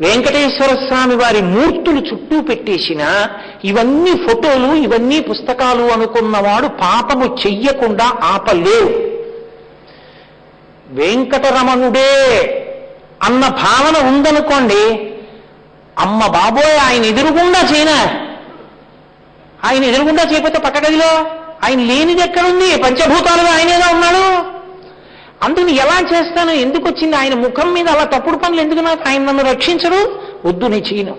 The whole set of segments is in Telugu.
వెంకటేశ్వర స్వామి వారి మూర్తులు చుట్టూ పెట్టేసిన ఇవన్నీ ఫోటోలు ఇవన్నీ పుస్తకాలు అనుకున్నవాడు పాపము చెయ్యకుండా ఆపలేవు వెంకటరమణుడే అన్న భావన ఉందనుకోండి అమ్మ బాబోయ్ ఆయన ఎదురుగుండా చేయనా? ఆయన ఎదురుగుండా చేయకపోతే పక్క గదిలో? ఆయన లేనిది ఎక్కడుంది? పంచభూతాలుగా ఆయనేగా ఉన్నాడు? అందుకని ఎలా చేస్తాను ఎందుకు వచ్చింది? ఆయన ముఖం మీద అలా తప్పుడు పనులు ఎందుకు నాకు? ఆయన నన్ను రక్షించరు? వద్దు నీ చేయను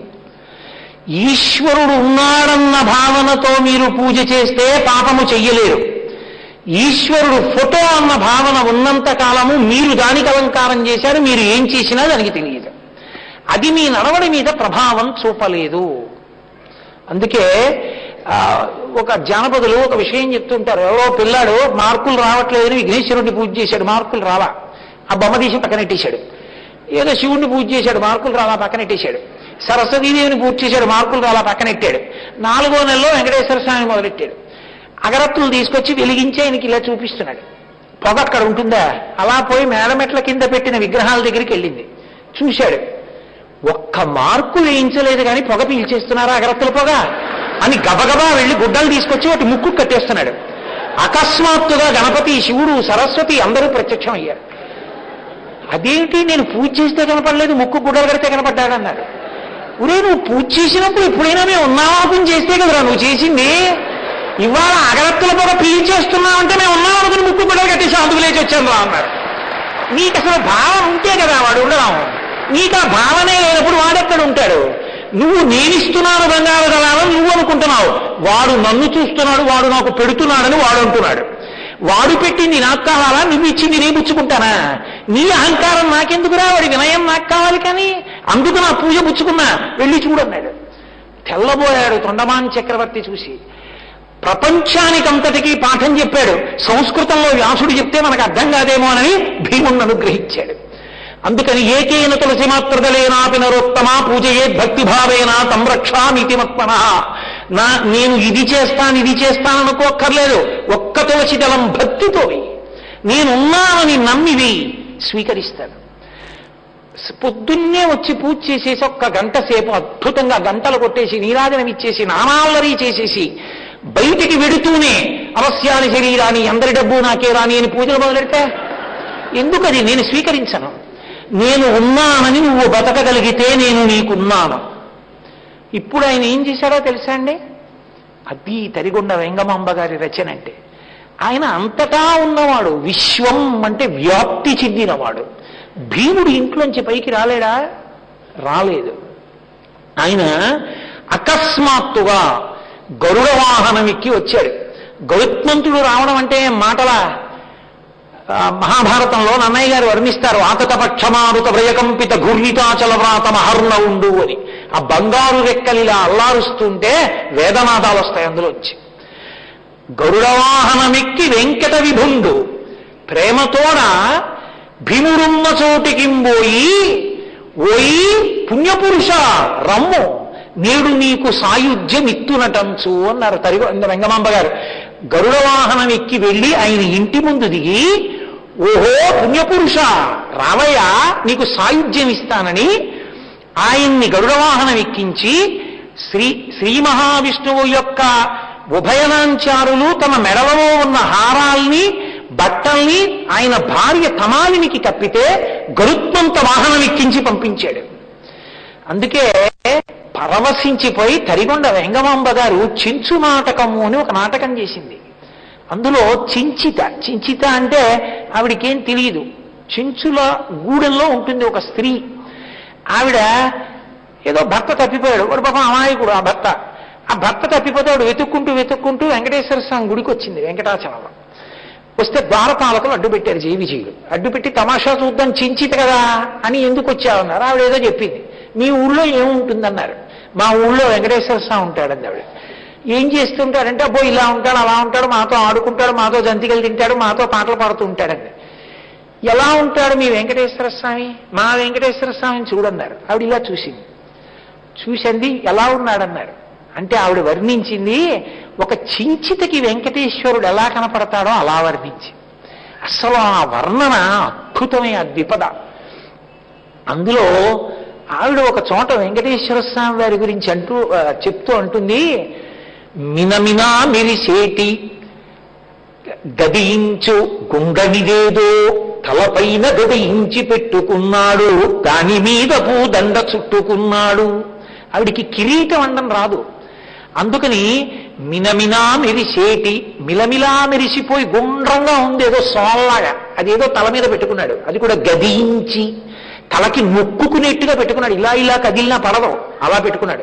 ఈశ్వరుడు ఉన్నాడన్న భావనతో మీరు పూజ చేస్తే పాపము చెయ్యలేరు. ఈశ్వరుడు ఫోటో అన్న భావన ఉన్నంత కాలము మీరు దానికి అలంకారం చేశారు మీరు ఏం చేసినా దానికి తెలియదు. అది మీ నడవడి మీద ప్రభావం చూపలేదు. అందుకే ఒక జానపదులు ఒక విషయం చెప్తుంటారు. ఎవరో పిల్లాడు మార్కులు రావట్లేదని విఘ్నేశ్వరుడిని పూజ చేశాడు మార్కులు రావా. ఆ బొమ్మ తీసి పక్కనెట్టేశాడు ఏదో శివుణ్ణి పూజ చేశాడు మార్కులు రాలా పక్కనెట్టేశాడు సరస్వతీదేవిని పూజ చేశాడు మార్కులు రాలా పక్కనెట్టాడు నాలుగో నెలలో వెంకటేశ్వర స్వామి మొదలెట్టాడు. అగరత్తులు తీసుకొచ్చి వెలిగించి ఆయనకి ఇలా చూపిస్తున్నాడు. పొగ అక్కడ ఉంటుందా? అలా పోయి మేడమెట్ల కింద పెట్టిన విగ్రహాల దగ్గరికి వెళ్ళింది. చూశాడు. ఒక్క మార్కు వేయించలేదు కానీ పొగ పీల్చేస్తున్నారా అగరత్తుల పొగ? అని గబగబా వెళ్ళి గుడ్డలు తీసుకొచ్చి వాటి ముక్కు కట్టేస్తున్నాడు. అకస్మాత్తుగా గణపతి శివుడు సరస్వతి అందరూ ప్రత్యక్షం అయ్యారు అదేంటి నేను పూజ చేస్తే కనపడలేదు ముక్కు గుడ్డలు కడితే కనపడ్డాడన్నారు. ఒరే నువ్వు పూజ చేసినప్పుడు ఎప్పుడైనా మేము ఉన్నామాపం చేస్తే కదరా నువ్వు చేసింది? ఇవాళ అగరత్తుల పొగ పీల్చేస్తున్నామంటే మేము ఉన్నామనుకుని ముక్కు గుడ్డలు కట్టేసి అందుకు లేచి వచ్చాను అన్నారు. నీకు అసలు భావన ఉంటే కదా వాడు ఉండడం. నీకు ఆ భావనే లేనప్పుడు వాడెక్కడ ఉంటాడు? నువ్వు నేనిస్తున్నాను బంగారు దళాలని నువ్వు అనుకుంటున్నావు. వాడు నన్ను చూస్తున్నాడు వాడు నాకు పెడుతున్నాడని వాడు అంటున్నాడు. వాడు పెట్టింది నాకు కావాలా నువ్వు ఇచ్చింది నేను పుచ్చుకుంటానా? నీ అహంకారం నాకెందుకురా? వాడి వినయం నాకు కావాలి కానీ అందుకు నా పూజ పుచ్చుకున్నా. వెళ్ళి చూడన్నాడు తెల్లబోయాడు తొండమాన్ చక్రవర్తి చూసి. ప్రపంచానికంతటికీ పాఠం చెప్పాడు. సంస్కృతంలో వ్యాసుడు చెప్తే మనకు అర్థం కాదేమో అని భీముణ్ణి అనుగ్రహించాడు. అందుకని ఏకేన తులసి మాత్రదలేనాపి పినరోత్తమా పూజయే భక్తిభావేనా సంరక్షామితి మత్మన. నా నేను ఇది చేస్తాను ఇది చేస్తాను అనుకోక్కర్లేదు. ఒక్క తులసి దళం భక్తితో నేనున్నానని నమ్మివి స్వీకరిస్తాను. పొద్దున్నే వచ్చి పూజ చేసేసి ఒక్క గంట సేపు అద్భుతంగా గంటలు కొట్టేసి నీరాజనం ఇచ్చేసి నానాల్లరీ చేసేసి బయటికి వెడుతూనే అవశ్యాని శరీరాన్ని అందరి డబ్బు నాకే రాని అని పూజలు మొదలెడితే? ఎందుకది? నేను స్వీకరించను. నేను ఉన్నానని నువ్వు బతకగలిగితే నేను నీకున్నాను. ఇప్పుడు ఆయన ఏం చేశాడో తెలుసా అండి? అది తరిగొండ వెంగమాంబ గారి రచన అంటే. ఆయన అంతటా ఉన్నవాడు విశ్వం అంటే వ్యాప్తి చెందినవాడు. భీముడు ఇంట్లోంచి పైకి రాలేడా? రాలేదు. ఆయన అకస్మాత్తుగా గరుడ వాహనం ఎక్కి వచ్చాడు. గౌత్మంతుడు రావడం అంటే మాటలా? మహాభారతంలో నన్నయ్య గారు వర్ణిస్తారు ఆతతపక్షమారుత వ్రయకంపిత ఘూర్ణితాచల వ్రాత మహర్ణ ఉండు అని. ఆ బంగారు రెక్కలిలా అల్లారుస్తుంటే వేదనాదాలు వస్తాయి అందులోంచి. వచ్చి గరుడవాహనమెక్కి వెంకట విభుండు ప్రేమతోడ భీముడున్న చోటికింబోయి ఓయి పుణ్యపురుష రమ్ము నేడు నీకు సాయుధ్యం ఇత్తునటంచు అన్నారు తరిగ రంగమాంబ గారు. గరుడ వాహనం ఎక్కి వెళ్ళి ఆయన ఇంటి ముందు దిగి ఓహో పుణ్యపురుష! రావయ్య నీకు సాయుధ్యం ఇస్తానని ఆయన్ని గరుడవాహనం ఎక్కించి శ్రీ శ్రీ మహావిష్ణువు యొక్క ఉభయనాంచారులు తమ మెడలలో ఉన్న హారాల్ని బట్టల్ని ఆయన భార్య తమాలినికి కప్పితే గరుత్మంత వాహనం ఎక్కించి పంపించాడు. అందుకే పరవశించిపోయి తరిగొండ వెంగమాంబ గారు చించు నాటకము అని ఒక నాటకం చేసింది. అందులో చించిత చించిత అంటే ఆవిడకేం తెలియదు చించుల గూడెల్లో ఉంటుంది ఒక స్త్రీ. ఆవిడ ఏదో భర్త తప్పిపోయాడు. వాడు పాపం అమాయకుడు ఆ భర్త. ఆ భర్త తప్పిపోతే వాడు వెతుక్కుంటూ వెతుక్కుంటూ వెంకటేశ్వర స్వామి గుడికి వచ్చింది వెంకటాచలంలో వస్తే ద్వారపాలకులు అడ్డు పెట్టారు జేవిజీలు అడ్డు పెట్టి తమాషా చూద్దాం చించిత కదా అని ఎందుకు వచ్చావన్నారు? ఆవిడ ఏదో చెప్పింది. మీ ఊళ్ళో ఏముంటుందన్నారు? మా ఊళ్ళో వెంకటేశ్వర స్వామి ఉంటాడండి ఆవిడ. ఏం చేస్తుంటాడంటే అబ్బో ఇలా ఉంటాడు అలా ఉంటాడు మాతో ఆడుకుంటాడు మాతో జంతికలు తింటాడు మాతో పాటలు పాడుతూ ఉంటాడండి. ఎలా ఉంటాడు మీ వెంకటేశ్వర స్వామి? మా వెంకటేశ్వర స్వామిని చూడన్నారు. ఆవిడ ఇలా చూసింది. చూసింది ఎలా ఉన్నాడన్నారు? అంటే ఆవిడ వర్ణించింది ఒక చించితకి వెంకటేశ్వరుడు ఎలా కనపడతాడో అలా వర్ణించి అసలు ఆ వర్ణన అద్భుతమే ఆ ద్విపద అందులో ఆవిడ ఒక చోట వెంకటేశ్వర స్వామి వారి గురించి అంటూ చెప్తూ అంటుంది మినమినా మిరిసేటి గదియించు గుంగనిదేదో తలపైన గదియించి పెట్టుకున్నాడు దాని మీద పూదండ చుట్టుకున్నాడు. ఆవిడికి కిరీటం అండం రాదు. అందుకని మినమినా మెరిసేటి మిలమిలా మెరిసిపోయి గుండ్రంగా ఉంది ఏదో సోల్లాగా. అదేదో తల మీద పెట్టుకున్నాడు. అది కూడా గదించి తలకి ముక్కుకునేట్టుగా పెట్టుకున్నాడు. ఇలా ఇలా కదిలినా పడదు. అలా పెట్టుకున్నాడు.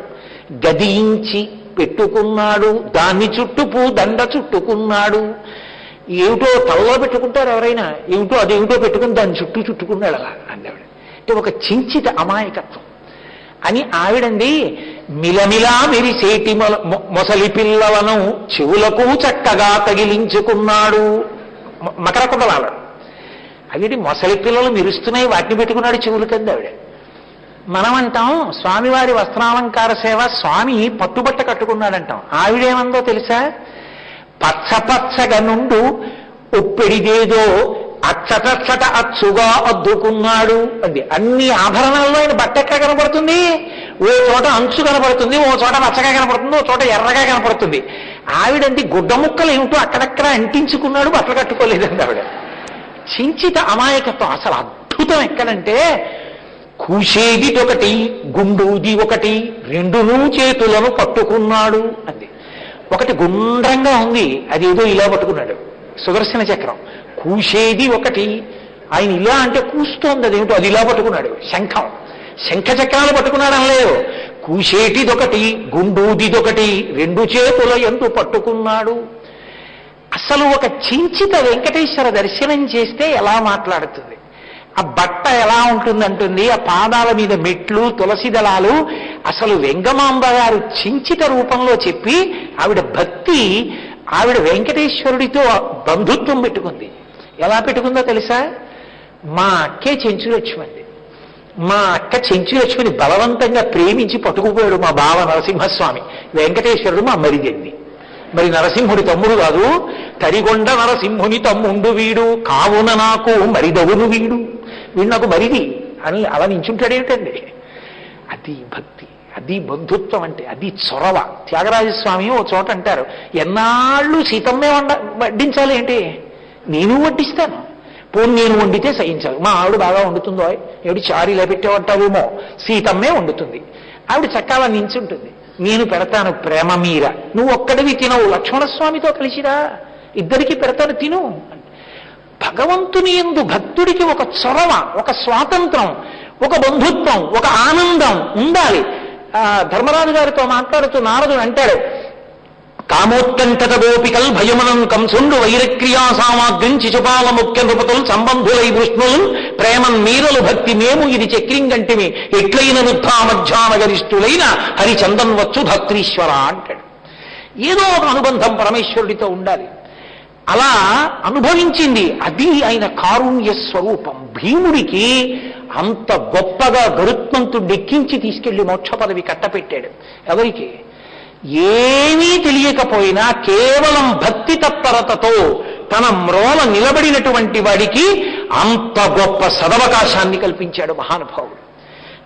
గదించి పెట్టుకున్నాడు. దాన్ని చుట్టూ పూ దండ చుట్టుకున్నాడు. ఏమిటో తలలో పెట్టుకుంటారు ఎవరైనా. ఏమిటో అదేమిటో పెట్టుకుని దాని చుట్టూ చుట్టుకున్నాడు అలా అందావిడ అంటే ఒక చించిత అమాయకత్వం. అని ఆవిడండి మిలమిలా మెరిసేటి మొల- మొసలి పిల్లలను చెవులకు చక్కగా తగిలించుకున్నాడు. మకర కుండలాలు అవిటి మొసలి పిల్లలు మెరుస్తున్నాయి వాటిని పెట్టుకున్నాడు చెవులు కింద ఆవిడ. మనం అంటాం స్వామివారి వస్త్రాలంకార సేవ స్వామి పట్టుబట్ట కట్టుకున్నాడంటాం. ఆవిడేమందో తెలుసా? పచ్చపచ్చగా నుండు ఉప్పెడిదేదో అచ్చటచ్చట అచ్చుగా అద్దుకున్నాడు అంది. అన్ని ఆభరణాల్లో ఆయన బట్ట ఎక్కడ కనపడుతుంది? ఓ చోట అంచు కనపడుతుంది ఓ చోట పచ్చగా కనపడుతుంది ఓ చోట ఎర్రగా కనపడుతుంది. ఆవిడంది గుడ్డ ముక్కలు ఏమిటో అక్కడక్కడ అంటించుకున్నాడు బట్టలు కట్టుకోలేదండి ఆవిడ. చించిత అమాయకత్వం. అసలు అద్భుతం ఎక్కడంటే కూసేది ఒకటి గుండూది ఒకటి రెండును చేతులను పట్టుకున్నాడు అంది. ఒకటి గుండ్రంగా ఉంది అది ఏదో ఇలా పట్టుకున్నాడు. సుదర్శన చక్రం. కూసేది ఒకటి ఆయన ఇలా అంటే కూస్తోంది అదేమిటో అది ఇలా పట్టుకున్నాడు. శంఖం. శంఖ చక్రాలు పట్టుకున్నాడు అనలేదు కూసేటిదొకటి గుండూదిదొకటి రెండు చేతుల ఎందు పట్టుకున్నాడు. అసలు ఒక చించిత వెంకటేశ్వర దర్శనం చేస్తే ఎలా మాట్లాడుతుంది? ఆ బట్ట ఎలా ఉంటుందంటుంది? ఆ పాదాల మీద మెట్లు తులసి దళాలు. అసలు వెంగమాంబ గారు చించిత రూపంలో చెప్పి ఆవిడ భక్తి ఆవిడ వెంకటేశ్వరుడితో బంధుత్వం పెట్టుకుంది. ఎలా పెట్టుకుందో తెలుసా? మా అక్కే చెంచులక్ష్మంది మా అక్క చెంచులక్ష్మిని బలవంతంగా ప్రేమించి పట్టుకుపోయాడు మా బావ నరసింహస్వామి. వెంకటేశ్వరుడు మా మరిదండి మరి నరసింహుడి తమ్ముడు కాదు తరిగొండ నరసింహుని తమ్ముండు వీడు. కావున నాకు మరిదవును వీడు. వీడు నాకు మరిది అని అలా నించుంటాడేమిటండి అది భక్తి అది బంధుత్వం అంటే అది చొరవ. త్యాగరాజస్వామి ఓ చోట అంటారు ఎన్నాళ్ళు సీతమ్మే వండ వడ్డించాలి ఏంటి? నేను వడ్డిస్తాను. పోనీ నేను వండితే సహించాలి మా ఆవిడ బాగా వండుతుందో? ఏడు చారు ఇలా పెట్టేవంటావేమో సీతమ్మే వండుతుంది. ఆవిడ చక్కాల నించుంటుంది. నేను పెడతాను ప్రేమ మీర. నువ్వు ఒక్కడివి తినవు. లక్ష్మణస్వామితో కలిసిరా. ఇద్దరికి పెడతాను తిను. భగవంతుని ఎందు భక్తుడికి ఒక చొరవ ఒక స్వాతంత్రం ఒక బంధుత్వం ఒక ఆనందం ఉండాలి. ఆ, ధర్మరాజు గారితో మాట్లాడుతూ నారదుడు అంటాడు కామోత్కంఠత గోపికల్ భయమనం కంసుండు వైరక్రియా సామాగ్రిం శిశుపాల ముఖ్య నృపతులు సంబంధులై విష్ణులు ప్రేమన్ మీరలు భక్తి మేము ఇది చక్రింగంటిమి ఎట్లైన నుద్ధామధ్యాన గరిష్ఠులైన హరిచందన్ వచ్చు భక్తీశ్వర అంటాడు. ఏదో ఒక అనుబంధం పరమేశ్వరుడితో ఉండాలి. అలా అనుభవించింది అది ఆయన కారుణ్య స్వరూపం. భీముడికి అంత గొప్పగా గరుత్మంతుడు ఎక్కించి తీసుకెళ్ళి మోక్ష పదవి కట్టపెట్టాడు. ఎవరికి? ఏమీ తెలియకపోయినా కేవలం భక్తి తత్పరతతో తన మ్రోల నిలబడినటువంటి వాడికి అంత గొప్ప సదవకాశాన్ని కల్పించాడు మహానుభావుడు.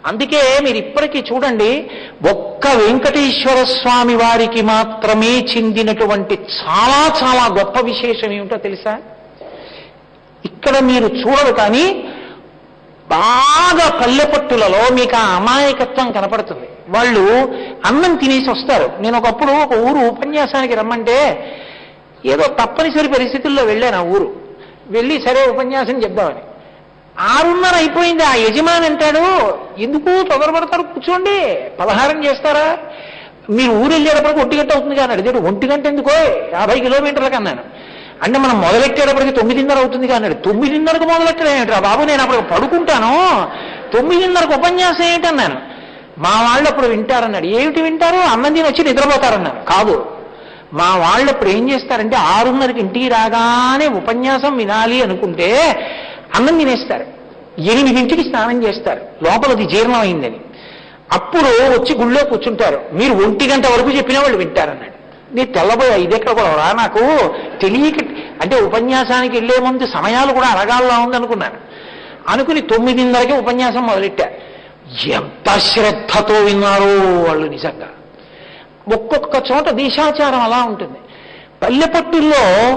అందుకే మీరు ఇప్పటికీ చూడండి ఒక్క వెంకటేశ్వర స్వామి వారికి మాత్రమే చెందినటువంటి చాలా చాలా గొప్ప విశేషం ఏమిటో తెలుసా? ఇక్కడ మీరు చూడరు కానీ బాగా పల్లెపట్టులలో మీకు ఆ అమాయకత్వం కనపడుతుంది. వాళ్ళు అన్నం తినేసి వస్తారు. నేను ఒకప్పుడు ఒక ఊరు ఉపన్యాసానికి రమ్మంటే ఏదో తప్పనిసరి పరిస్థితుల్లో వెళ్ళాను ఆ ఊరు. వెళ్ళి సరే ఉపన్యాసం చెప్దామని. ఆరున్నర అయిపోయింది. ఆ యజమాని అంటాడు ఎందుకు తొందరపడతారు కూర్చోండి. పలహారం చేస్తారా? మీరు ఊరు వెళ్ళేటప్పటికి ఒంటి గంట అవుతుంది కానీ అడిగాడు. ఒంటి గంట ఎందుకో? యాభై కిలోమీటర్లకు అన్నాను అంటే మనం మొదలెట్టేటప్పటికి తొమ్మిదిన్నర అవుతుంది కానీ తొమ్మిదిన్నరకు మొదలెట్టడం ఏమిట్రా బాబు? నేను అప్పుడు పడుకుంటాను. తొమ్మిదిన్నరకు ఉపన్యాసం ఏంటన్నాను మా వాళ్ళు అప్పుడు వింటారన్నాడు ఏమిటి వింటారు? అన్నం తిని వచ్చి నిద్రపోతారన్నాను కాదు. మా వాళ్ళు అప్పుడు ఏం చేస్తారంటే ఆరున్నరకి ఇంటికి రాగానే ఉపన్యాసం వినాలి అనుకుంటే అన్నం తినేస్తారు. ఎనిమిదింటికి స్నానం చేస్తారు. లోపలది జీర్ణం అప్పుడు వచ్చి గుళ్ళో కూర్చుంటారు. మీరు ఒంటి గంట వరకు చెప్పిన వాళ్ళు వింటారన్నాడు. నీ తెల్లబోయా ఇది ఎక్కడ కూడా రా నాకు. తెలియక అంటే ఉపన్యాసానికి వెళ్ళే ముందు సమయాలు కూడా అరగాల్లో ఉందనుకున్నాను అనుకుని తొమ్మిదిన్నరకే ఉపన్యాసం మొదలెట్టా. ఎంత శ్రద్ధతో విన్నారో వాళ్ళు నిజంగా. ఒక్కొక్క చోట దేశాచారం అలా ఉంటుంది. పల్లెపట్టుల్లో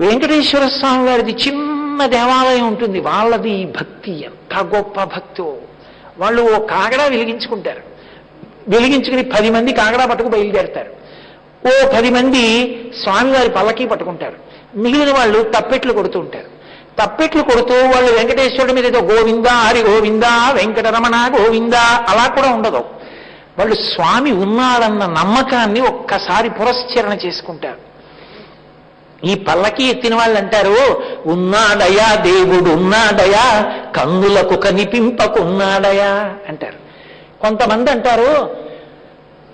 వెంకటేశ్వర స్వామి వారిది చిన్న దేవాలయం ఉంటుంది. వాళ్ళది భక్తి. ఎంత గొప్ప భక్తో. వాళ్ళు ఓ కాగడా వెలిగించుకుంటారు. వెలిగించుకుని పది మంది కాగడా పట్టుకు బయలుదేరుతారు. ఓ పది మంది స్వామివారి పల్లకి పట్టుకుంటారు. మిగిలిన వాళ్ళు తప్పెట్లు కొడుతూ ఉంటారు. తప్పెట్లు కొడుతూ వాళ్ళు వెంకటేశ్వరుడి మీద ఏదో గోవిందా హరి గోవిందా వెంకటరమణ గోవిందా అలా కూడా ఉండదు. వాళ్ళు స్వామి ఉన్నాడన్న నమ్మకాన్ని ఒక్కసారి పురస్చరణ చేసుకుంటారు. ఈ పల్లకి ఎత్తిన వాళ్ళు అంటారు ఉన్నాడయా దేవుడు ఉన్నాడయా? కన్నులకు కనిపింపకున్నాడయా? అంటారు. కొంతమంది అంటారు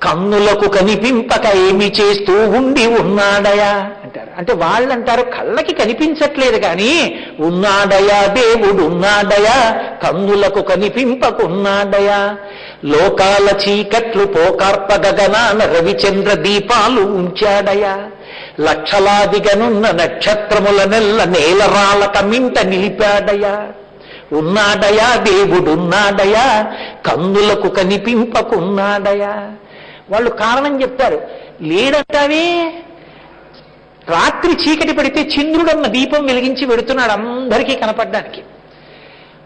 కన్నులకు కనిపింపక ఏమి చేస్తూ ఉండి ఉన్నాడయా? అంటారు. అంటే వాళ్ళు అంటారు కళ్ళకి కనిపించట్లేదు కానీ ఉన్నాడయా దేవుడు ఉన్నాడయా? కన్నులకు కనిపింపకున్నాడయా? లోకాల చీకట్లు పోకార్ప గగనాన రవిచంద్ర దీపాలు ఉంచాడయా? లక్షలాదిగనున్న నక్షత్రముల నెల్ల నేలరాల కమింట నిలిపాడయా. ఉన్నాడయా దేవుడున్నాడయా. కందులకు కనిపింపకున్నాడయా. వాళ్ళు కారణం చెప్తారు లేదంటావే రాత్రి చీకటి పడితే చంద్రుడన్న దీపం వెలిగించి పెడుతున్నాడు అందరికీ కనపడడానికి.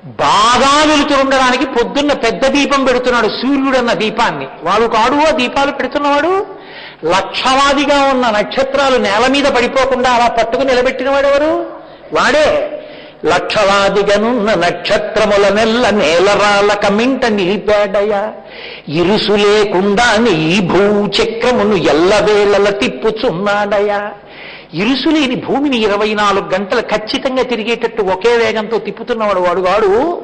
బాగా వెలుతురుండడానికి పొద్దున్న పెద్ద దీపం పెడుతున్నాడు సూర్యుడన్న దీపాన్ని. వాడు కాడు ఆ దీపాలు పెడుతున్నవాడు లక్షవాదిగా ఉన్న నక్షత్రాలు నేల మీద పడిపోకుండా అలా పట్టుకుని నిలబెట్టినవాడు ఎవరు? వాడే. లక్షలాదిగనున్న నక్షత్రముల నెల్ల నేలరాల కమింట నిలిపాడయా ఇరుసు లేకుండా ఈ భూచక్రమును ఎల్లవేళల తిప్పుచున్నాడయా ఇరుసు లేని భూమిని ఇరవై నాలుగు గంటలు ఖచ్చితంగా తిరిగేటట్టు ఒకే వేగంతో తిప్పుతున్నవాడు వాడు వాడు.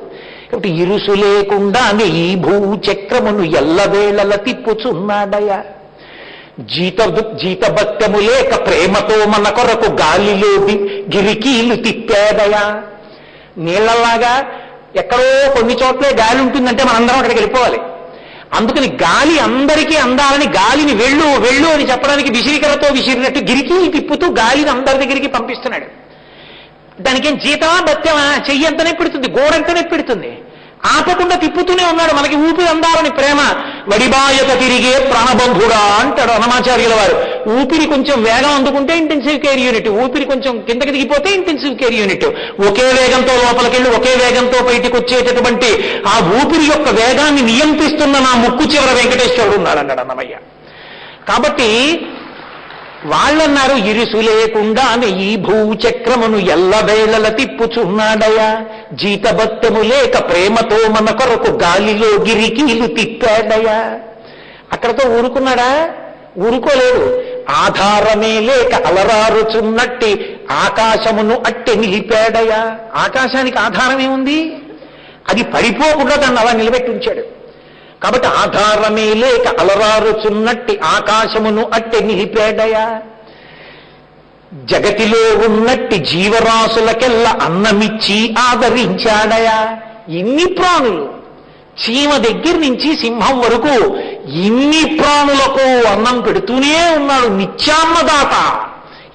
కాబట్టి ఇరుసు లేకుండా ఈ భూచక్రమును ఎల్లవేళల తిప్పుచున్నాడయా జీత జీతభత్యము లేక ప్రేమతో మన కొరకు గాలిలోది గిరికీలు తిప్పేదయా? నీళ్ళలాగా ఎక్కడో కొన్ని చోట్లే గాలి ఉంటుందంటే మనందరం అక్కడికి వెళ్ళిపోవాలి. అందుకని గాలి అందరికీ అందాలని గాలిని వెళ్ళు వెళ్ళు అని చెప్పడానికి విసిరికరతో విసిరినట్టు గిరికీలు తిప్పుతూ గాలిని అందరి దగ్గరికి పంపిస్తున్నాడు. దానికేం జీతమా బత్యమా చెయ్యంతనే పెడుతుంది గోడంతనే పెడుతుంది. ఆపకుండా తిప్పుతూనే ఉన్నాడు. మనకి ఊపిరి అందాలని ప్రేమ. వడిబాయక తిరిగే ప్రాణబంధుడా అంటాడు అనమాచార్యుల వారు. ఊపిరి కొంచెం వేగం అందుకుంటే ఇంటెన్సివ్ కేర్ యూనిట్ ఊపిరి కొంచెం కిందకి దిగిపోతే ఇంటెన్సివ్ కేర్ యూనిట్ ఒకే వేగంతో లోపలికెళ్ళి ఒకే వేగంతో బయటికి వచ్చేటటువంటి ఆ ఊపిరి యొక్క వేగాన్ని నియంత్రిస్తున్న నా ముక్కు చివర వెంకటేశ్వరుడు ఉన్నాడు అన్నాడు అన్నమయ్య. కాబట్టి వాళ్ళన్నారు ఇరుసు లేకుండా ఈ భూచక్రమును ఎల్లవేళల తిప్పుచున్నాడయా? జీతబత్తము లేక ప్రేమతో మన కొరకు గాలిలో గిరికీలు తిప్పాడయా? అక్కడతో ఊరుకున్నాడా? ఊరుకోలేడు ఆధారమే లేక అలరారుచున్నట్టి ఆకాశమును అట్టె నిలిపాడయా? ఆకాశానికి ఆధారమే ఉంది అది పడిపోకుండా దాన్ని అలా నిలబెట్టి ఉంచాడు కాబట్టి ఆధారమే లేక అలరారుచున్నట్టి ఆకాశమును అట్టె నిలిపేడయా? జగతిలో ఉన్నట్టి జీవరాశులకెల్ల అన్నమిచ్చి ఆదరించాడయా? ఇన్ని ప్రాణులు. చీమ దగ్గర నుంచి సింహం వరకు ఇన్ని ప్రాణులకు అన్నం పెడుతూనే ఉన్నాడు నిత్యాన్నదాత.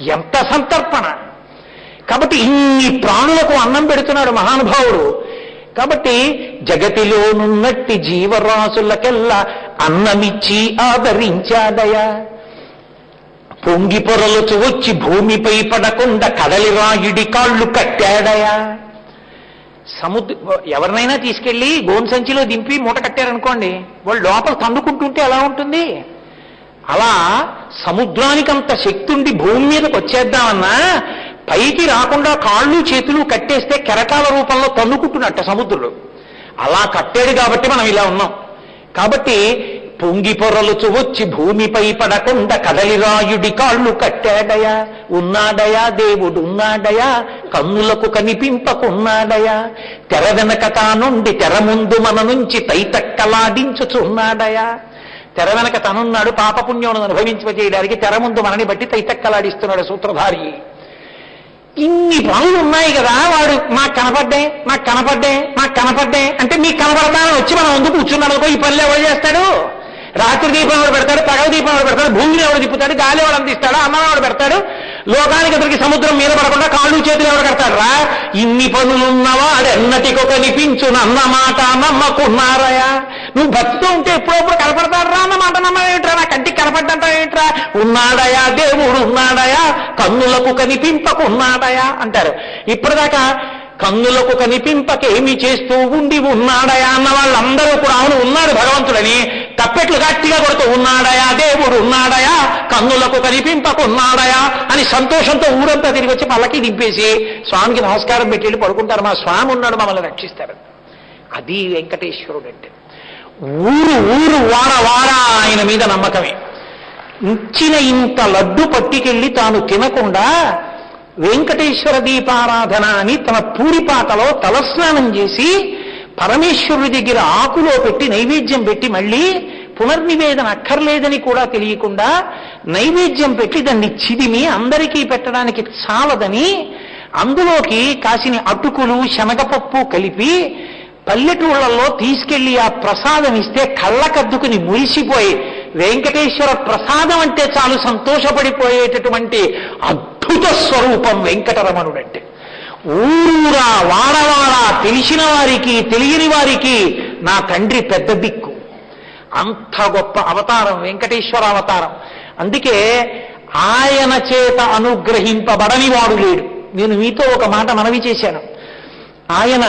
ఎంత సంతర్పణ. కాబట్టి ఇన్ని ప్రాణులకు అన్నం పెడుతున్నాడు మహానుభావుడు. కాబట్టి జగతిలోనున్నట్టి జీవరాశులకెల్లా అన్నమిచ్చి ఆదరించాడయా పొంగి పొరలుచు వచ్చి భూమిపై పడకుండా కడలి రాయుడి కాళ్ళు కట్టాడయా. సముద్ర ఎవరినైనా తీసుకెళ్ళి గోన్ సంచిలో దింపి మూట కట్టారనుకోండి వాళ్ళు లోపల తండుకుంటుంటే ఎలా ఉంటుంది? అలా సముద్రానికంత శక్తి ఉండి భూమి మీదకి వచ్చేద్దామన్నా పైకి రాకుండా కాళ్ళు చేతులు కట్టేస్తే కెరటాల రూపంలో తన్నుకుంటున్నట్ట సముద్రుడు అలా కట్టాడు కాబట్టి మనం ఇలా ఉన్నాం. కాబట్టి పొంగి పొరలుచు వచ్చి భూమిపై పడకుండా కదలిరాయుడి కాళ్ళు కట్టాడయా? ఉన్నాడయా? దేవుడు ఉన్నాడయా కన్నులకు కనిపింపకున్నాడయా? తెర వెనక తానుండి తెర ముందు మన నుంచి తైతక్కలాడించుచున్నాడయా? తెర వెనక తనున్నాడు పాపపుణ్యమును అనుభవించజేయడానికి తెర ముందు మనని బట్టి తైతక్కలాడిస్తున్నాడు సూత్రధారి. ఇన్ని పనులు ఉన్నాయి కదా వాడు మాకు కనపడ్డే మాకు కనపడ్డే మాకు కనపడ్డే. అంటే మీకు కనపడతానని వచ్చి మనం ముందు కూర్చున్నాడు అనుకో ఈ పనులు ఎవరు చేస్తాడు? రాత్రి దీపం ఎవడు పెడతాడు? పగల దీపం ఎవడు పెడతాడు? భూమిని ఎవడు తిప్పుతాడు? గాలి ఎవడు అందిస్తాడు? అన్నం ఎవడు పెడతాడు? లోకానికి అతనికి సముద్రం మీద పడకుండా కాళ్ళు చేతులు ఎవరు కడతాడరా ఇన్ని పనులున్నవాడెన్నటికో కనిపించునన్న మాట నమ్మకున్నారయా నువ్వు భక్తితో ఉంటే ఎప్పుడప్పుడు కనపడతాడరా అన్న మాట నమ్మేమిట్రా నా కంటికి కనపడ్డంటావేమిట్రా ఉన్నాడయా దేవుడు ఉన్నాడయా? కన్నులకు కనిపింపకున్నాడయా? అంటారు. ఇప్పటిదాకా కన్నులకు కనిపింపకేమి చేస్తూ ఉండి ఉన్నాడయా అన్న వాళ్ళందరూ కూడా అవును ఉన్నాడు భగవంతుడని. తప్పెట్లు గట్టిగా కొడుతూ ఉన్నాడయా? దేవుడు ఉన్నాడయా? కన్నులకు కనిపింపకున్నాడయా? అని సంతోషంతో ఊరంతా తిరిగి వచ్చి పల్లకి దింపేసి స్వామికి నమస్కారం పెట్టి పడుకుంటారు. మా స్వామి ఉన్నాడు మమ్మల్ని రక్షిస్తారు. అది వెంకటేశ్వరుడు అంటే. ఊరు ఊరు వార వార ఆయన మీద నమ్మకమే. ఇచ్చిన ఇంత లడ్డు పట్టుకెళ్ళి తాను తినకుండా వెంకటేశ్వర దీపారాధన అని తన పూరిపాకలో తలస్నానం చేసి పరమేశ్వరుడి దగ్గర ఆకులో పెట్టి నైవేద్యం పెట్టి మళ్ళీ పునర్నివేదన అక్కర్లేదని కూడా తెలియకుండా నైవేద్యం పెట్టి దాన్ని చిదిమి అందరికీ పెట్టడానికి చాలదని అందులోకి కాసిన అటుకులు శనగపప్పు కలిపి పల్లెటూళ్ళల్లో తీసుకెళ్ళి ఆ ప్రసాదం ఇస్తే కళ్ళకద్దుకుని మురిసిపోయి వెంకటేశ్వర ప్రసాదం అంటే చాలు సంతోషపడిపోయేటటువంటి అద్భుత స్వరూపం వెంకటరమణుడంటే. ఊరూరా వాడవాడ తెలిసిన వారికి తెలియని వారికి నా తండ్రి పెద్ద దిక్కు. అంత గొప్ప అవతారం వెంకటేశ్వర అవతారం. అందుకే ఆయన చేత అనుగ్రహింపబడని వాడు లేడు. నేను మీతో ఒక మాట మనవి చేశాను. ఆయన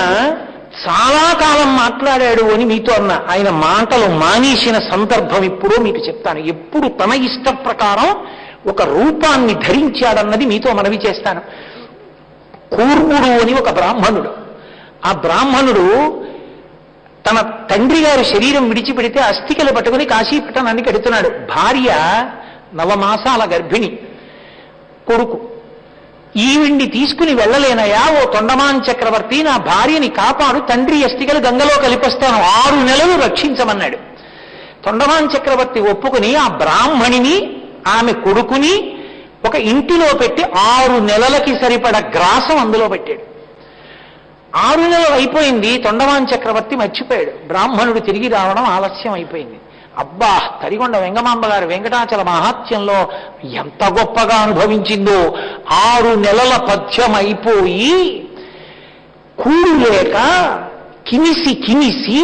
చాలా కాలం మాట్లాడాడు అని మీతో అన్న. ఆయన మాటలు మానేసిన సందర్భం ఇప్పుడు మీకు చెప్తాను. ఎప్పుడు తన ఇష్ట ప్రకారం ఒక రూపాన్ని ధరించాడన్నది మీతో మనవి చేస్తాను. కూర్ముడు అని ఒక బ్రాహ్మణుడు. ఆ బ్రాహ్మణుడు తన తండ్రి గారి శరీరం విడిచిపెడితే అస్థికలు పట్టుకుని కాశీపట్టణానికి ఎడుతున్నాడు భార్య నవమాసాల గర్భిణి. కొడుకు. ఈవిండి తీసుకుని వెళ్ళలేనయా? ఓ తొండమాన్ చక్రవర్తి నా భార్యని కాపాడు తండ్రి అస్థికలు గంగలో కలిపొస్తాను ఆరు నెలలు రక్షించమన్నాడు. తొండమాన్ చక్రవర్తి ఒప్పుకుని ఆ బ్రాహ్మణిని ఆమె కొడుకుని ఒక ఇంటిలో పెట్టి ఆరు నెలలకి సరిపడ గ్రాసం అందులో పెట్టాడు. ఆరు నెలలు అయిపోయింది తొండమాన్ చక్రవర్తి మర్చిపోయాడు. బ్రాహ్మణుడు తిరిగి రావడం ఆలస్యం అయిపోయింది. అబ్బా తరిగొండ వెంగమాంబ గారు వెంకటాచల మహాత్యంలో ఎంత గొప్పగా అనుభవించిందో. ఆరు నెలల పద్యం అయిపోయి కూడు లేక కినిసి కినిసి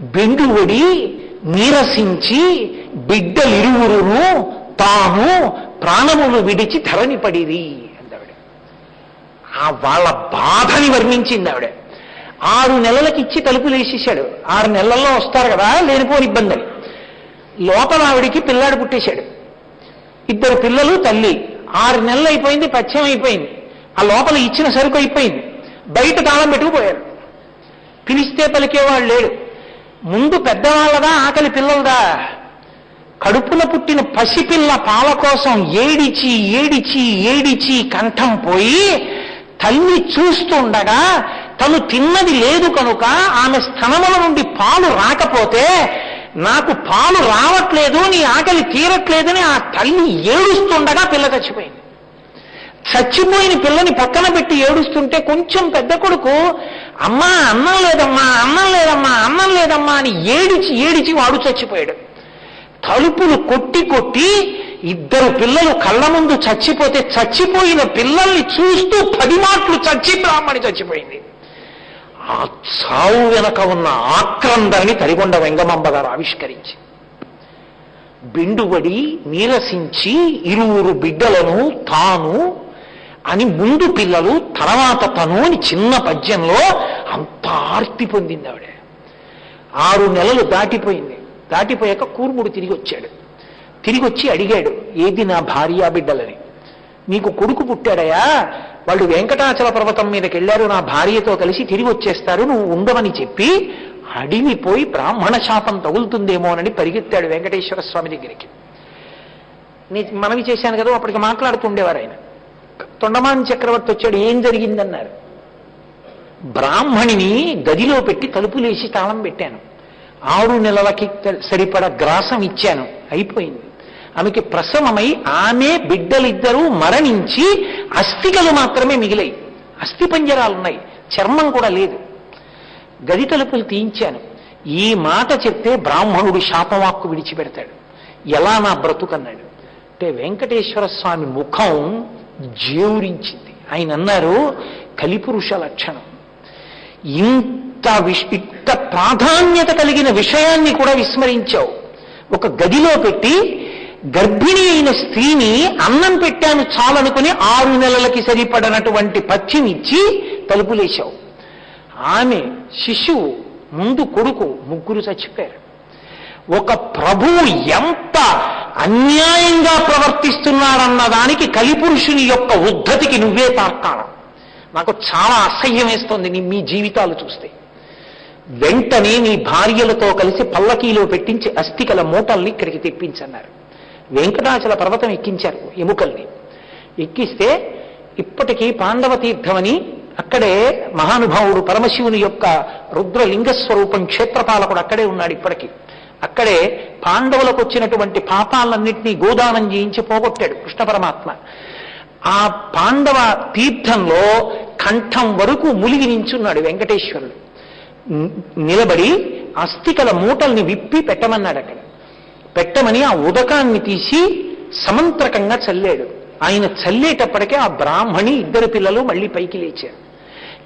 బెండువడి నీరసించి బిడ్డలిరువురును తాను ప్రాణములు విడిచి ధరణి పడిది అందావిడ. ఆ వాళ్ళ బాధని వర్ణించింది ఆవిడ. ఆరు నెలలకి ఇచ్చి తలుపులు వేసేసాడు ఆరు నెలల్లో వస్తారు కదా లేనిపోని ఇబ్బంది లోపల ఆవిడికి పిల్లాడు పుట్టేశాడు. ఇద్దరు పిల్లలు తల్లి. ఆరు నెలలు అయిపోయింది పచ్చం అయిపోయింది. ఆ లోపల ఇచ్చిన సరుకు అయిపోయింది. బయట తాళం పెట్టుకుపోయారు పిలిస్తే పలికేవాడు లేడు. ముందు పెద్దవాళ్ళదా ఆకలి పిల్లలదా? కడుపున పుట్టిన పసిపిల్ల పాల కోసం ఏడిచి ఏడిచి ఏడిచి కంఠం పోయి తల్లి చూస్తుండగా తను తిన్నది లేదు కనుక ఆమె స్థనముల నుండి పాలు రాకపోతే నాకు పాలు రావట్లేదు నీ ఆకలి తీరట్లేదని ఆ తల్లి ఏడుస్తుండగా పిల్ల చచ్చిపోయింది. చచ్చిపోయిన పిల్లని పక్కన పెట్టి ఏడుస్తుంటే కొంచెం పెద్ద కొడుకు అమ్మా అన్నం లేదమ్మా అన్నం లేదమ్మా అన్నం లేదమ్మా అని ఏడిచి ఏడిచి వాడు చచ్చిపోయాడు. తలుపులు కొట్టి కొట్టి ఇద్దరు పిల్లలు కళ్ళ ముందు చచ్చిపోతే చచ్చిపోయిన పిల్లల్ని చూస్తూ పది మాటలు చచ్చి బ్రాహ్మణి చచ్చిపోయింది. ఆ చావు వెనక ఉన్న ఆక్రందాన్ని తరిగొండ వెంగమాంబ గారు ఆవిష్కరించి బిండుబడి నీరసించి ఇరువురు బిడ్డలను తాను అని ముందు పిల్లలు తర్వాత తను అని చిన్న పద్యంలో అంత ఆర్తి పొందింది ఆవిడ. ఆరు నెలలు దాటిపోయింది. దాటిపోయాక కూర్ముడు తిరిగి వచ్చాడు. తిరిగి వచ్చి అడిగాడు ఏది నా భార్యా బిడ్డలని? నీకు కొడుకు పుట్టాడయా? వాళ్ళు వెంకటాచల పర్వతం మీదకి వెళ్ళారు నా భార్యతో కలిసి తిరిగి వచ్చేస్తారు నువ్వు ఉండవని చెప్పి అడిగిపోయి బ్రాహ్మణ శాపం తగులుతుందేమోనని పరిగెత్తాడు వెంకటేశ్వర స్వామి దగ్గరికి. నేను మనవి చేశాను కదా అప్పటికి మాట్లాడుతుండేవారు ఆయన. తొండమాన్ చక్రవర్తి వచ్చాడు ఏం జరిగిందన్నారు. బ్రాహ్మణిని గదిలో పెట్టి తలుపులేసి తాళం పెట్టాను. ఆరు నెలలకి సరిపడ గ్రాసం ఇచ్చాను. అయిపోయింది. ఆమెకి ప్రసవమై ఆమె బిడ్డలిద్దరూ మరణించి అస్థికలు మాత్రమే మిగిలాయి. అస్థి పంజరాలున్నాయి. చర్మం కూడా లేదు. గది తలుపులు తీయించాను. ఈ మాట చెప్తే బ్రాహ్మణుడు శాపవాక్కు విడిచిపెడతాడు. ఎలా నా బ్రతుకన్నాడు? అంటే వెంకటేశ్వర స్వామి ముఖం జేవురించింది ఆయన అన్నారు కలిపురుష లక్షణం. ఇంత విష్ ఇంత ప్రాధాన్యత కలిగిన విషయాన్ని కూడా విస్మరించావు. ఒక గదిలో పెట్టి గర్భిణి అయిన స్త్రీని అన్నం పెట్టాను చాలనుకుని ఆరు నెలలకి సరిపడనటువంటి పచ్చిమిచ్చి తలుపులేశావు. ఆమె శిశువు ముందు కొడుకు ముగ్గురు చచ్చిపోయారు. ఒక ప్రభువు ఎంత అన్యాయంగా ప్రవర్తిస్తున్నాడన్న దానికి కలిపురుషుని యొక్క ఉద్ధతికి నువ్వే తార్కాణం నాకు చాలా అసహ్యం వేస్తోంది నీ మీ జీవితాలు చూస్తే. వెంటనే నీ భార్యలతో కలిసి పల్లకీలో పెట్టించి అస్థికల మూటల్ని ఇక్కడికి తెప్పించన్నారు. వెంకటాచల పర్వతం ఎక్కించారు ఎముకల్ని. ఎక్కిస్తే ఇప్పటికీ పాండవ తీర్థమని అక్కడే మహానుభావుడు పరమశివుని యొక్క రుద్రలింగ స్వరూపం క్షేత్రపాలకుడు అక్కడే ఉన్నాడు ఇప్పటికీ. అక్కడే పాండవులకు వచ్చినటువంటి పాపాలన్నింటినీ గోదానం చేయించి పోగొట్టాడు కృష్ణ పరమాత్మ. ఆ పాండవ తీర్థంలో కంఠం వరకు ములిగి నించున్నాడు వెంకటేశ్వరుడు. నిలబడి అస్థికల మూటల్ని విప్పి పెట్టమన్నాడు అక్కడ పెట్టమని ఆ ఉదకాన్ని తీసి సమంత్రకంగా చల్లాడు. ఆయన చల్లేటప్పటికే ఆ బ్రాహ్మణి ఇద్దరు పిల్లలు మళ్ళీ పైకి లేచారు.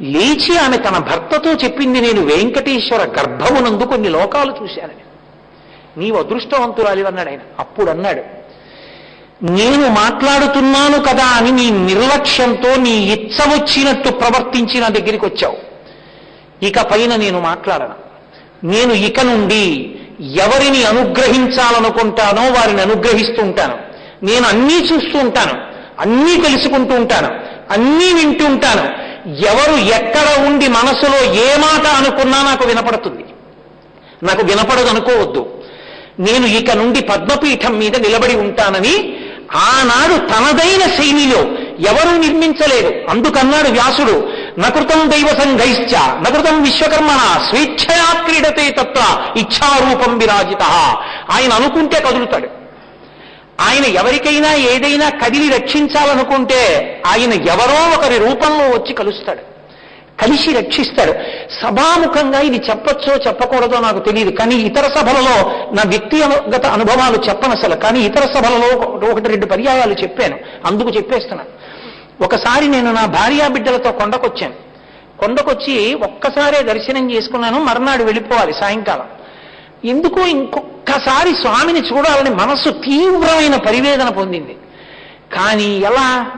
లేచి ఆమె తన భర్తతో చెప్పింది నేను వెంకటేశ్వర గర్భమునందు కొన్ని లోకాలు చూశానని నీవు అదృష్టవంతురాలి అన్నాడు ఆయన. అప్పుడు అన్నాడు నేను మాట్లాడుతున్నాను కదా అని నీ నిర్లక్ష్యంతో నీ ఇచ్చ వచ్చినట్టు ప్రవర్తించి నా దగ్గరికి వచ్చావు. ఇక పైన నేను మాట్లాడను. నేను ఇక నుండి ఎవరిని అనుగ్రహించాలనుకుంటానో వారిని అనుగ్రహిస్తూ ఉంటాను నేను అన్నీ చూస్తూ ఉంటాను అన్నీ తెలుసుకుంటూ ఉంటాను అన్నీ వింటూ ఉంటాను. ఎవరు ఎక్కడ ఉండి మనసులో ఏ మాట అనుకున్నా నాకు వినపడుతుంది. నాకు వినపడదు అనుకోవద్దు. నేను ఇక నుండి పద్మపీఠం మీద నిలబడి ఉంటానని ఆనాడు తనదైన శైలిలో ఎవరూ నిర్మించలేదు. అందుకన్నాడు వ్యాసుడు నకృతం దైవ సంఘైశ్చ నకృతం విశ్వకర్మణ స్వేచ్ఛయా క్రీడతే తత్ర ఇచ్ఛారూపం విరాజిత. ఆయన అనుకుంటే కదులుతాడు. ఆయన ఎవరికైనా ఏదైనా కదిలి రక్షించాలనుకుంటే ఆయన ఎవరో ఒకరి రూపంలో వచ్చి కలుస్తాడు. కలిసి రక్షిస్తాడు. సభాముఖంగా ఇది చెప్పొచ్చో చెప్పకూడదో నాకు తెలియదు. కానీ ఇతర సభలలో నా వ్యక్తిగత అనుభవాలు చెప్పను అసలు కానీ ఇతర సభలలో ఒకటి రెండు పర్యాయాలు చెప్పాను. అందుకు చెప్పేస్తున్నాను. ఒకసారి నేను నా భార్యా బిడ్డలతో కొండకొచ్చాను. కొండకొచ్చి ఒక్కసారే దర్శనం చేసుకున్నాను మర్నాడు వెళ్ళిపోవాలి సాయంకాలం. ఎందుకో ఇంకొక్కసారి స్వామిని చూడాలని మనస్సు తీవ్రమైన పరివేదన పొందింది. కానీ ఎలా?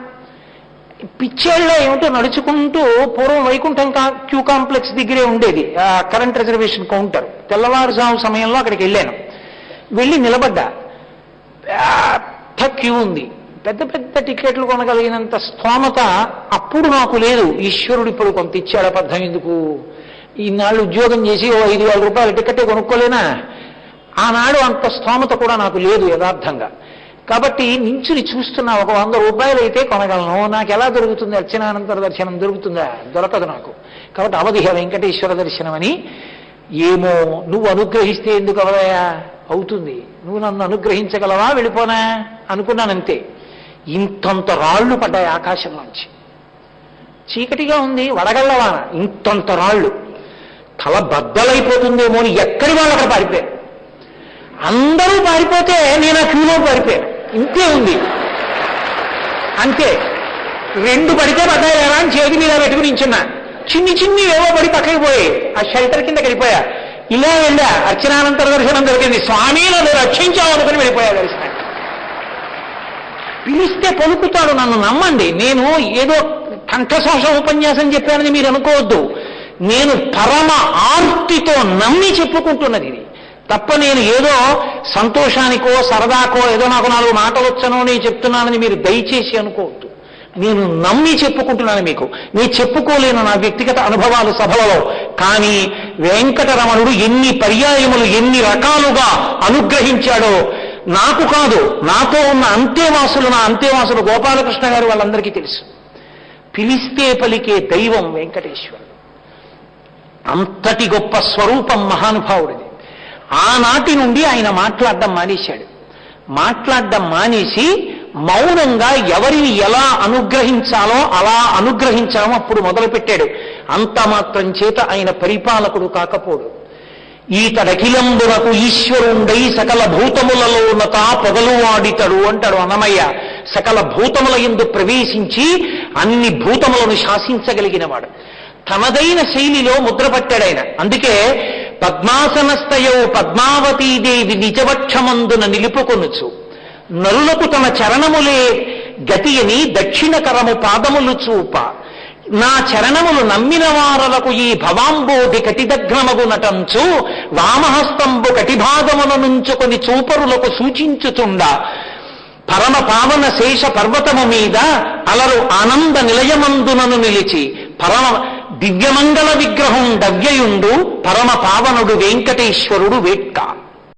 పిచ్చేళ్ళ ఏమిటో నడుచుకుంటూ పూర్వం వైకుంఠం క్యూ కాంప్లెక్స్ దగ్గరే ఉండేది కరెంట్ రిజర్వేషన్ కౌంటర్. తెల్లవారుజాము సమయంలో అక్కడికి వెళ్ళాను. వెళ్ళి నిలబడ్డా. పెద్ద క్యూ ఉంది. పెద్ద పెద్ద టికెట్లు కొనగలిగినంత స్తోమత అప్పుడు నాకు లేదు. ఈశ్వరుడు ఇప్పుడు కొంత ఇచ్చాడు అబద్ధం ఎందుకు? ఈనాళ్ళు ఉద్యోగం చేసి ఓ ఐదు వేల రూపాయల టికెటే కొనుక్కోలేనా? ఆనాడు అంత స్తోమత కూడా నాకు లేదు యథార్థంగా. కాబట్టి నించుని చూస్తున్నా ఒక వంద రూపాయలు అయితే కొనగలను. నాకు ఎలా దొరుకుతుంది? అర్చనానంతర దర్శనం దొరుకుతుందా? దొరకదు నాకు. కాబట్టి అవధిహ వెంకటేశ్వర దర్శనం అని ఏమో నువ్వు అనుగ్రహిస్తే ఎందుకు అవదయా అవుతుంది. నువ్వు నన్ను అనుగ్రహించగలవా? వెళ్ళిపోనా? అనుకున్నానంతే. ఇంతంత రాళ్ళు పడ్డాయి ఆకాశం నుంచి. చీకటిగా ఉంది వడగళ్ళవాన ఇంతంత రాళ్ళు. తల బద్దలైపోతుందేమో అని ఎక్కడి వాళ్ళు అక్కడ పారిపోయారు? అందరూ పారిపోతే నేను ఆ క్యూలో పారిపోయాను. ఇంతే ఉంది. అంతే. రెండు పడితే పడ్డాయి ఎలా అని చేతి మీద పెట్టుకుని నించున్నా. చిన్ని చిన్ని ఏవో పడి పక్కకి పోయి ఆ షెల్టర్ కిందకి వెళ్ళిపోయా. ఇలా వెళ్ళా. అర్చనానంతర దర్శనం దొరికింది స్వామి నన్ను రక్షించావు అనుకుని వెళ్ళిపోయా దర్శనం పిలిస్తే పలుకుతాడు నన్ను నమ్మండి. నేను ఏదో కంఠశాస ఉపన్యాసం చెప్పానని మీరు అనుకోవద్దు. నేను పరమ ఆర్తితో నమ్మి చెప్పుకుంటున్నది ఇది. తప్ప నేను ఏదో సంతోషానికో సరదాకో ఏదో నాకు నాలుగు మాటలు వచ్చనో నేను చెప్తున్నానని మీరు దయచేసి అనుకోవద్దు. నేను నమ్మి చెప్పుకుంటున్నాను మీకు. నేను చెప్పుకోలేను నా వ్యక్తిగత అనుభవాలు సభలలో. కానీ వెంకటరమణుడు ఎన్ని పర్యాయములు ఎన్ని రకాలుగా అనుగ్రహించాడో నాకు కాదు నాతో ఉన్న అంతేవాసులు నా అంతేవాసులు గోపాలకృష్ణ గారు వాళ్ళందరికీ తెలుసు. పిలిస్తే పలికే దైవం వెంకటేశ్వరుడు. అంతటి గొప్ప స్వరూపం మహానుభావుడిది. ఆనాటి నుండి ఆయన మాట్లాడడం మానేశాడు. మాట్లాడడం మానేసి మౌనంగా ఎవరిని ఎలా అనుగ్రహించాలో అలా అనుగ్రహించడం అప్పుడు మొదలుపెట్టాడు. అంత మాత్రం చేత ఆయన పరిపాలకుడు కాకపోడు. ఈతడఖిలంబునకు ఈశ్వరుండై సకల భూతములలో ఉన్నత పొగలు వాడితడు అంటాడు అన్నమయ్య. సకల భూతముల ఎందు ప్రవేశించి అన్ని భూతములను శాసించగలిగినవాడు. తనదైన శైలిలో ముద్రపట్టాడాయన అందుకే పద్మాసనస్థయో పద్మావతీదేవి నిజవక్షమందున నిలుపుకొనుచు. నరులకు తన చరణములే గతియని దక్షిణకరము దక్షిణ కరము పాదములు చూప. నా చరణములు నమ్మిన వారలకు ఈ భవాంబోధి కటిదగ్నమగునటంచు వామహస్తంబు కటిభాగమున నుంచుకొని చూపరులకు సూచించుచుండ. పరమ పావన శేష పర్వతము మీద అలరు ఆనంద నిలయమందునను నిలిచి పరమ దివ్యమంగళ విగ్రహం డవ్యయుండు పరమ పావనుడు వెంకటేశ్వరుడు వేట్క.